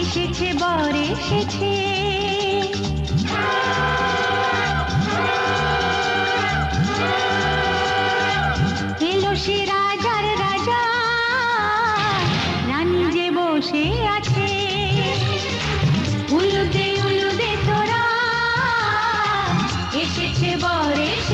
এসেছে, বর এসেছে। এলো সে রাজার রাজা, রানী যে বসে আছে। উলুদে উলুদে তোরা, এসেছে, বর এসেছে।